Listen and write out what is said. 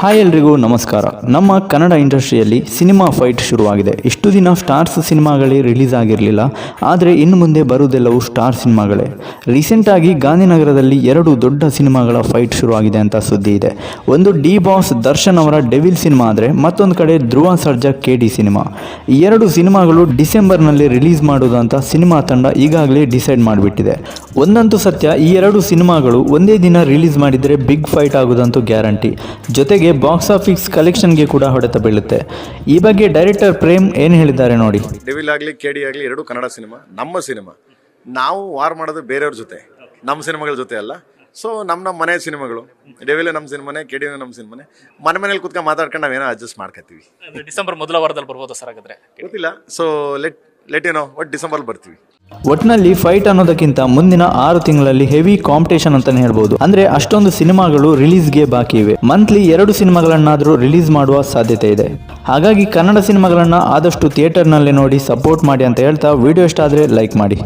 Hi ಎಲ್ರಿಗೂ ನಮಸ್ಕಾರ. ನಮ್ಮ ಕನ್ನಡ ಇಂಡಸ್ಟ್ರಿಯಲ್ಲಿ ಸಿನಿಮಾ ಫೈಟ್ ಶುರುವಾಗಿದೆ. ಇಷ್ಟು ದಿನ ಸ್ಟಾರ್ಸ್ ಸಿನಿಮಾಗಳೇ ರಿಲೀಸ್ ಆಗಿರಲಿಲ್ಲ. ಆದರೆ ಇನ್ನು ಮುಂದೆ ಬರುವುದೆಲ್ಲವೂ ಸ್ಟಾರ್ ಸಿನಿಮಾಗಳೇ. ರೀಸೆಂಟಾಗಿ ಗಾಂಧಿನಗರದಲ್ಲಿ ಎರಡು ದೊಡ್ಡ ಸಿನಿಮಾಗಳ ಫೈಟ್ ಶುರುವಾಗಿದೆ ಅಂತ ಸುದ್ದಿ ಇದೆ. ಒಂದು ಡಿ ಬಾಸ್ ದರ್ಶನ್ ಅವರ ಡೆವಿಲ್ ಸಿನಿಮಾ ಆದರೆ ಮತ್ತೊಂದು ಕಡೆ Dhruva Sarja K D cinema. ಎರಡು ಸಿನಿಮಾಗಳು ಡಿಸೆಂಬರ್ನಲ್ಲಿ ರಿಲೀಸ್ ಮಾಡೋದು ಅಂತ ಸಿನಿಮಾ ತಂಡ ಈಗಾಗಲೇ ಡಿಸೈಡ್ ಮಾಡಿಬಿಟ್ಟಿದೆ. ಒಂದಂತೂ ಸತ್ಯ ಈ ಎರಡು ಸಿನಿಮಾಗಳು ಒಂದೇ ದಿನ ರಿಲೀಸ್ ಮಾಡಿದರೆ ಬಿಗ್ ಫೈಟ್ ಆಗೋದಂತೂ ಗ್ಯಾರಂಟಿ. ಜೊತೆಗೆ ಬಾಕ್ಸ್ ಆಫೀಸ್ ಕಲೆಕ್ಷನ್ಗೆ ಕೂಡ ಹೊಡೆತ ಬೀಳುತ್ತೆ. ಈ ಬಗ್ಗೆ ಡೈರೆಕ್ಟರ್ ಪ್ರೇಮ್ ಏನು ಹೇಳಿದ್ದಾರೆ ನೋಡಿ. ಡೆವಿಲ್ ಆಗಲಿ ಕೆ ಡಿ ಆಗಲಿ ಎರಡು ಕನ್ನಡ ಸಿನಿಮಾ ನಮ್ಮ ಸಿನಿಮಾ. ನಾವು ವಾರ್ ಮಾಡೋದು ಬೇರೆಯವ್ರ ಜೊತೆ ನಮ್ಮ ಸಿನಿಮಾಗಳ ಜೊತೆ ಅಲ್ಲ. ಸೊ ನಮ್ಮ ನಮ್ಮ ಮನೆ ಸಿನಿಮಾಗಳು ಡೆವಿಲೆ ನಮ್ಮ ಸಿನಿಮಾನೆ ಕೆಡಿ ನಮ್ಮ ಸಿನಿಮಾನೆ ಮನೆ ಮನೇಲಿ ಕುತ್ಕೊಂಡು ಮಾತಾಡ್ಕೊಂಡು ನಾವೇನೋ ಅಡ್ಜಸ್ಟ್ ಮಾಡ್ಕೊತೀವಿ. ಅಂದ್ರೆ ಡಿಸೆಂಬರ್ ಮೊದಲ ವಾರದಲ್ಲಿ ಬರ್ಬೋದು ಸರ್ ಹಾಗಾದ್ರೆ? ಗೊತ್ತಿಲ್ಲ. ಸೊ ಲೆಟ್ ಲೆಟ್ ಏನೋ ಒಟ್ಟು ಡಿಸೆಂಬರ್ ಬರ್ತೀವಿ. ಒಟ್ಟಿನಲ್ಲಿ ಫೈಟ್ ಅನ್ನೋದಕ್ಕಿಂತ ಮುಂದಿನ ಆರು ತಿಂಗಳಲ್ಲಿ ಹೆವಿ ಕಾಂಪಿಟೇಷನ್ ಅಂತಾನೆ ಹೇಳ್ಬೋದು. ಅಂದ್ರೆ ಅಷ್ಟೊಂದು ಸಿನಿಮಾಗಳು ರಿಲೀಸ್ಗೆ ಬಾಕಿ ಇವೆ. ಮಂತ್ಲಿ ಎರಡು ಸಿನಿಮಾಗಳನ್ನಾದರೂ ರಿಲೀಸ್ ಮಾಡುವ ಸಾಧ್ಯತೆ ಇದೆ. ಹಾಗಾಗಿ ಕನ್ನಡ ಸಿನಿಮಾಗಳನ್ನ ಆದಷ್ಟು ಥಿಯೇಟರ್ನಲ್ಲೇ ನೋಡಿ ಸಪೋರ್ಟ್ ಮಾಡಿ ಅಂತ ಹೇಳ್ತಾ ವಿಡಿಯೋ ಇಷ್ಟ ಆದರೆ ಲೈಕ್ ಮಾಡಿ.